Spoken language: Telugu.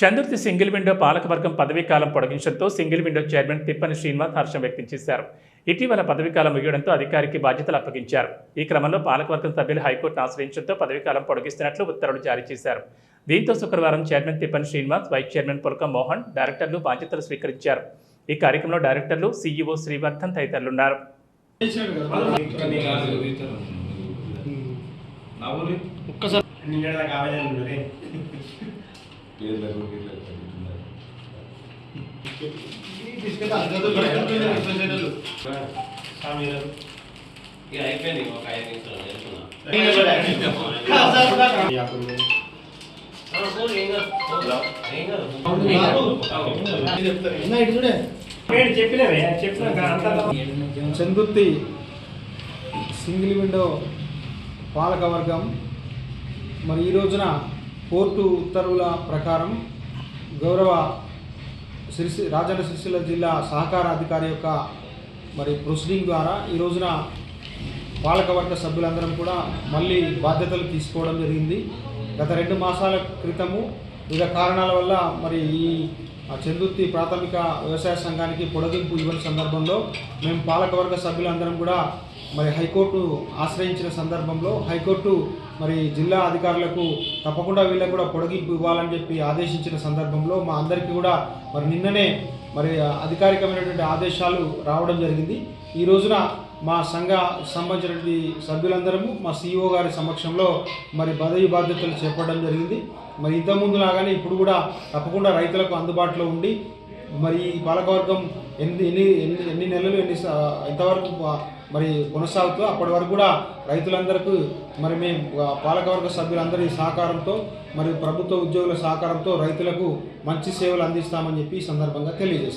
చందుర్తి సింగిల్ విండో పాలకవర్గం పదవీ కాలం పొడిగించడంతో single window chairman Tippani Srinivas హర్షం వ్యక్తం చేశారు. ఇటీవల పదవీ కాలం ముగియడంతో అధికారికి బాధ్యతలు అప్పగించారు. ఈ క్రమంలో పాలకవర్గం సభ్యులు హైకోర్టును ఆశ్రయించడంతో పదవీ కాలం పొడిగిస్తున్నట్లు ఉత్తర్వులు జారీ చేశారు. దీంతో శుక్రవారం chairman Tippani Srinivas vice chairman Pulaka Mohan డైరెక్టర్లు బాధ్యతలు స్వీకరించారు. ఈ కార్యక్రమంలో డైరెక్టర్లు సీఈఓ శ్రీవర్ధన్ తదితరులున్నారు. నిన్నటిదాకా ఆవేదన ఉన్నది. స్వామి గారు. ఇక అయిపోయింది ఒక ఐదు నిమిషాలు వెళ్తున్నా ఈ అప్పుడు ఏం కాదు ఏం కాదు నేను చెప్పినవే చెప్పినాక అంతా చందుర్తి సింగిల్ విండో పాలకవర్గం మరి ఈ రోజున కోర్టు ఉత్తర్వుల ప్రకారం గౌరవ సిరిసి రాజన్న సిరిసిల్ల జిల్లా సహకార అధికారి యొక్క మరి ప్రొసీడింగ్ ద్వారా ఈ రోజున పాలకవర్గ సభ్యులందరం కూడా మళ్ళీ బాధ్యతలు తీసుకోవడం జరిగింది. గత రెండు మాసాల క్రితము వివిధ కారణాల వల్ల మరి ఈ చందుర్తి ప్రాథమిక వ్యవసాయ సంఘానికి పొడగింపు ఇవ్వని సందర్భంలో మేము పాలకవర్గ సభ్యులందరం కూడా మరి హైకోర్టు ఆశ్రయించిన సందర్భంలో హైకోర్టు మరి జిల్లా అధికారులకు తప్పకుండా వీళ్ళకు కూడా పొడిగింపు ఇవ్వాలని చెప్పి ఆదేశించిన సందర్భంలో మా అందరికీ కూడా మరి నిన్ననే మరి అధికారికమైనటువంటి ఆదేశాలు రావడం జరిగింది. ఈ రోజున మా సంఘ సంబంధించినటువంటి సభ్యులందరము మా సిఇఓ గారి సమక్షంలో మరి బదవి బాధ్యతలు చేపట్టడం జరిగింది. మరి ఇంతకుముందు లాగానే ఇప్పుడు కూడా తప్పకుండా రైతులకు అందుబాటులో ఉండి మరి ఈ పాలకవర్గం ఎన్ని ఎన్ని ఎన్ని ఎన్ని నెలలు ఎన్ని ఎంతవరకు మరి కొనసాగుతూ అప్పటి వరకు కూడా రైతులందరికీ మరి మేము పాలకవర్గ సభ్యులందరి సహకారంతో మరి ప్రభుత్వ ఉద్యోగుల సహకారంతో రైతులకు మంచి సేవలు అందిస్తామని చెప్పి ఈ సందర్భంగా తెలియజేస్తాం